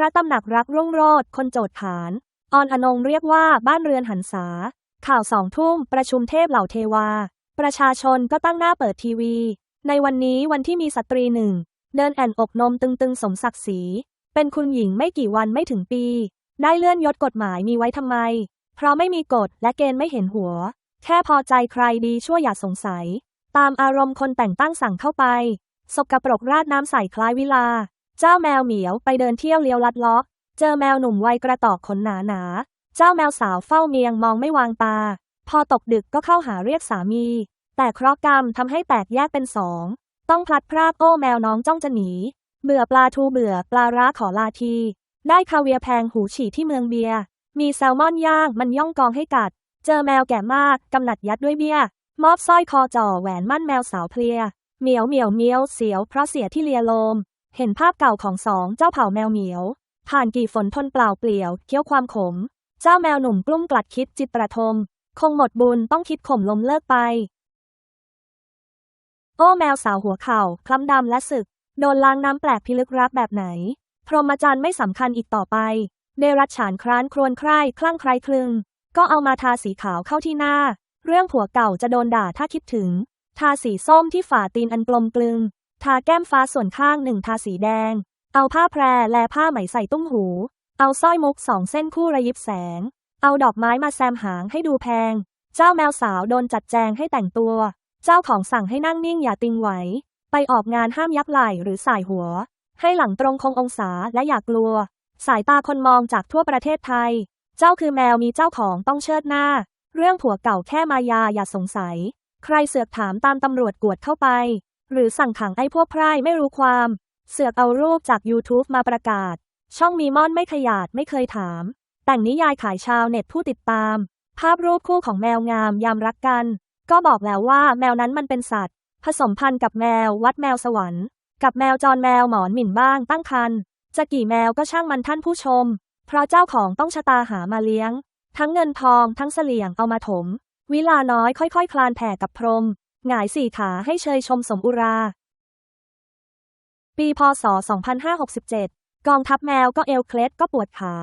พระตำหนักรักรุ่งโรจน์คนโจทย์ขาน ออนอนงเรียกว่าบ้านเรือนหันษา ข่าวสองทุ่มประชุมเทพเหล่าเทวา ประชาชนก็ตั้งหน้าเปิดทีวี ในวันนี้วันที่มีสตรีหนึ่ง เดินแอนอกนมตึงๆ สมศักดิ์ศรี เป็นคุณหญิงไม่กี่วันไม่ถึงปี ได้เลื่อนยศกฎหมายมีไว้ทำไม เพราะไม่มีกฎและเกณฑ์ไม่เห็นหัว แค่พอใจใครดีชั่วอย่าสงสัย ตามอารมณ์คนแต่งตั้งสั่งเข้าไปสกปรกราดน้ำใส่คล้ายวิลา จ้าแมวเหมียวไปเดินเที่ยวเลี้ยวลัดเลาะ เจอแมวหนุ่มวัยกระตอกขนหนาหนาๆเจ้าแมวสาวเฝ้าเมียงมองไม่วางตา พอตกดึกก็เข้าหาเรียกสามี แต่เคราะห์กรรมทำให้แตกแยกเป็นสอง ต้องพลัดพรากโอ้แมวน้องจ้องจะหนี เบื่อปลาทูเบื่อปลาร้าขอลาที ได้คาเวียแพงหูฉี่ที่เมืองเบีย มีแซลมอนย่างมันย่องกองให้กัด เจอแมวแก่มากกำหนัดยัดด้วยเบี้ย มอบสร้อยคอจ่อแหวนมั่นแมวสาวเพลีย เหมียวเหมียวเมียวเสียวเพราะเสียที่เลียโลม เห็นภาพเก่าของสองเจ้าเผ่าแมวเหมียว ผ่านกี่ฝนทนเปล่าเปลี่ยว เคี้ยวความขม เจ้าแมวหนุ่มกลุ้มกลัดคิดจิตประทม คงหมดบุญต้องคิดข่มลมเลิกไป โอ้แมวสาวหัวเข่า คล้ำดำและสึก โดนล้างน้ำแปลกพิลึกรักแบบไหน พรหมจรรย์ไม่สำคัญอีกต่อไป เดรัจฉานคร้านครวญใคร่คลั่งใครคลึง ก็เอามาทาสีขาวเข้าที่หน้า เรื่องผัวเก่าจะโดนด่าถ้าคิดถึง ทาสีส้มที่ฝ่าตีนอันกลมกลึง ทาแก้มฟ้าส่วนข้างหนึ่งทาสีแดง เอาผ้าแพรและผ้าไหมใส่ตุ้มหู เอาสร้อยมุกสองเส้นคู่ระยิบแสง เอาดอกไม้มาแซมหางให้ดูแพง เจ้าแมวสาวโดนจัดแจงให้แต่งตัว เจ้าของสั่งให้นั่งนิ่งอย่าติงไหว ไปออกงานห้ามยักไหล่หรือสายหัว ให้หลังตรงคงองศาและอย่ากลัว สายตาคนมองจากทั่วประเทศไทย เจ้าคือแมวมีเจ้าของต้องเชิดหน้า เรื่องผัวเก่าแค่มายาอย่าสงสัย ใครเสือกถามตามตำรวจกวดเข้าไป หรือสั่งขังไอ้พวกไพร่ไม่รู้ความ เสือกเอารูปจาก YouTube มาประกาศ ช่องมีม่อนไม่ขยาดไม่เคยถาม แต่งนิยายขายชาวเน็ตผู้ติดตาม ภาพรูปคู่ของแมวงามยามรักกัน ก็บอกแล้วว่าแมวนั้นมันเป็นสัตว์ ผสมพันธุ์กับแมววัดแมวสวรรค์ กับแมวจรแมวหมอนหมิ่นบ้างตั้งคันจะกี่แมวก็ช่างมันท่านผู้ชม เพราะเจ้าของต้องชะตาหามาเลี้ยง ทั้งเงินทองทั้งเสลี่ยงเอามาถม วิลาน้อยค่อยๆคลานแผ่กับพรม หงายสี่ขาให้เชยชมสมอุรา ปีพศ 2567 กองทัพแมวก็เอวเคล็ดก็ปวดขา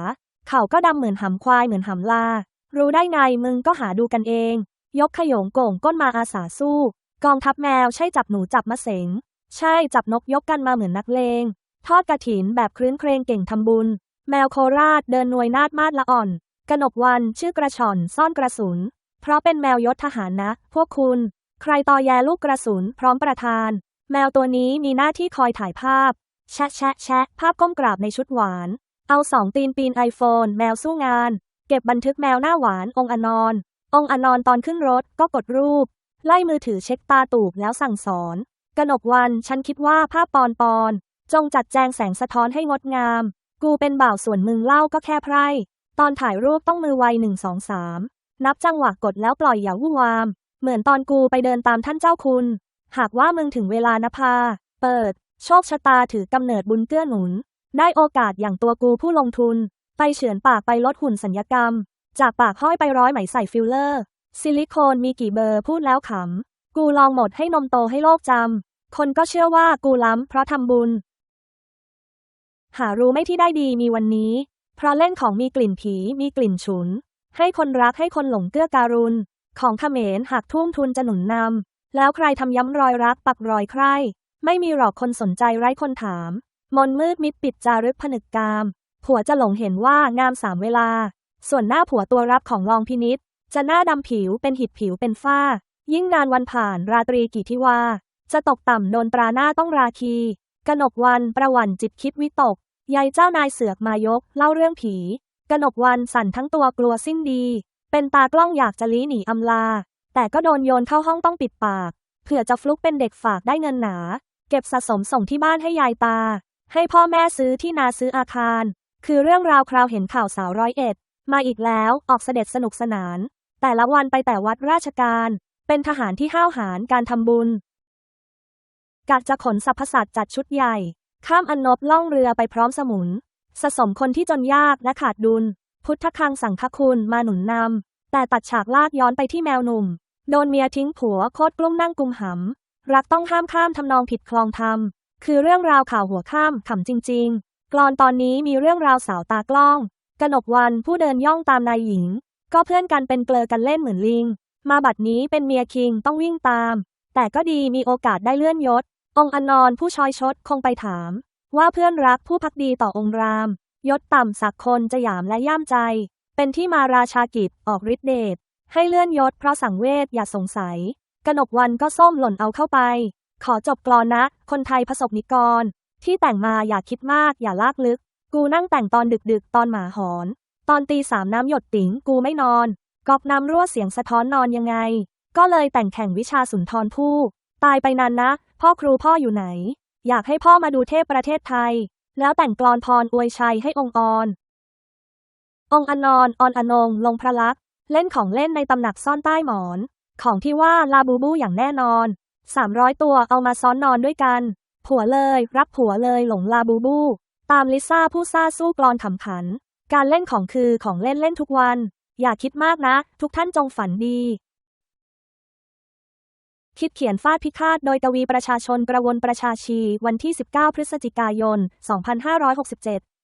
เข่าก็ดำเหมือนหำควายเหมือนหำลา รู้ได้ไงมึงก็หาดูกันเอง ยกขยงโก่งก้นมาอาสาสู้ กองทัพแมวใช่จับหนูจับมะเสง ใช่จับนกยกกันมาเหมือนนักเลง ทอดกระถินแบบคลื้นเครงเก่งทำบุญ แมวโคราชเดินนวยนาดมาดละอ่อน กนกวันชื่อกระชอนซ่อนกระสุน เพราะเป็นแมวยศทหารนะ พวกคุณ ใครตอแยลูกกระสุนพร้อมประทาน แมวตัวนี้มีหน้าที่คอยถ่ายภาพ แชะแชะแชะภาพก้มกราบในชุดหวาน เอาสองตีนปีนไอโฟนแมวสู้งาน เก็บบันทึกแมวหน้าหวานองอนอน องอนอนตอนขึ้นรถก็กดรูป ไล่มือถือเช็คตาตูบแล้วสั่งสอนกนกวันฉันคิดว่าภาพปอนปอนจงจัดแจงแสงสะท้อนให้งดงาม กูเป็นบ่าวส่วนมึงเล่าก็แค่ไพร่ ตอนถ่ายรูปต้องมือไวหนึ่งสองสามนับจังหวะกดแล้วปล่อยอย่าวุ่นวาม เหมือนตอนกูไปเดินตามท่านเจ้าคุณ หากว่ามึงถึงเวลานภา เปิด โชคชะตาถือกำเนิดบุญเกื้อหนุน ได้โอกาสอย่างตัวกูผู้ลงทุน ไปเฉือนปากไปลดหุ่นสัญญกรรม จากปากห้อยไปร้อยไหมใส่ฟิลเลอร์ ซิลิโคนมีกี่เบอร์พูดแล้วขำ กูลองหมดให้นมโตให้โลกจำ คนก็เชื่อว่ากูล้ำเพราะทำบุญ หารู้ไม่ที่ได้ดีมีวันนี้ เพราะเล่นของมีกลิ่นผีมีกลิ่นฉุน ให้คนรักให้คนหลงเกื้อการุณ ของเขมรหากทุ่มทุนจะหนุนนำ แล้วใครทำย้ำรอยรักปักรอยใคร ไม่มีหรอกคนสนใจไร้คนถาม มนมืดมิดปิดจารึกผนึกกาม ผัวจะหลงเห็นว่างามสามเวลา ส่วนหน้าผัวตัวรับของรองพินิษจะหน้าดำผิวเป็นหิดผิวเป็นฝ้า ยิ่งนานวันผ่านราตรีกี่ที่ว่า จะตกต่ำโดนตราหน้าต้องราคีกนกวันประวันจิตคิดวิตกยายเจ้านายเสือกมายก เล่าเรื่องผี กนกวันสั่นทั้งตัวกลัวสิ้นดี เป็นตากล้องอยากจะลี้หนีอำลา แต่ก็โดนโยนเข้าห้องต้องปิดปาก เผื่อจะฟลุกเป็นเด็กฝากได้เงินหนา เก็บสะสมส่งที่บ้านให้ยายตา ให้พ่อแม่ซื้อที่นาซื้ออาคาร คือเรื่องราวคราวเห็นข่าวสาวร้อยเอ็ด มาอีกแล้วออกเสด็จสนุกสนาน แต่ละวันไปแต่วัดราชการ เป็นทหารที่ห้าวหาญการทำบุญกะจะขนสรรพสัตว์จัดชุดใหญ่ ข้ามอันนบล่องเรือไปพร้อมสมุน สะสมคนที่จนยากและขาดดุล พุทธคังสังฆคุณมาหนุนนำ แต่ตัดฉากลากย้อนไปที่แมวหนุ่ม โดนเมียทิ้งผัวโคตรกลุ้มนั่งกุมหำ รักต้องห้ามข้ามทำนองผิดคลองธรรม คือเรื่องราวข่าวหัวข้ามขำจริงๆกกลอนตอนนี้มีเรื่องราวสาวตากล้อง กนกวันผู้เดินย่องตามนายหญิง ก็เพื่อนกันเป็นเกลอกันเล่นเหมือนลิง มาบัดนี้เป็นเมียคิงต้องวิ่งตาม แต่ก็ดีมีโอกาสได้เลื่อนยศ องค์อนนผู้ชอยชดคงไปถาม ว่าเพื่อนรักผู้พักดีต่อองค์ราม ยศต่ำสักคนจะหยามและย่ามใจ เป็นที่มาราชากิจออกฤทธิเดชให้เลื่อนยศเพราะสังเวชอย่าสงสัย กนกวันก็ส้มหล่นเอาเข้าไป ขอจบกลอนนะ คนไทยผสกนิกร ที่แต่งมาอย่าคิดมากอย่าลากลึก กูนั่งแต่งตอนดึกๆ ตอนหมาหอน ตอนตีสามน้ำหยดติ๋งกูไม่นอนกอกน้ำรั่วเสียงสะท้อนนอนยังไง ก็เลยแต่งแข่งวิชาสุนทรภู่ตายไปนานนะ พ่อครูพ่ออยู่ไหน อยากให้พ่อมาดูเทพประเทศไทย แล้วแต่งกลอนพรอวยชัยให้องค์ออน องค์อนอนออนอนงลงพระลักษ์เล่นของเล่นในตำหนักซ่อนใต้หมอน ของที่ว่าลาบูบูอย่างแน่นอน300ตัวเอามาซ้อนนอนด้วยกัน ผัวเลย รักผัวเลยหลงลาบูบู ตามลิซ่าผู้ซ่าสู้กลอนขำขัน การเล่นของคือของเล่นเล่นทุกวัน อย่าคิดมากนะ ทุกท่านจงฝันดี คิดเขียนฟาดพิฆาตโดยกวีประชาชนประวนประชาชี วันที่ 19 พฤศจิกายน 2567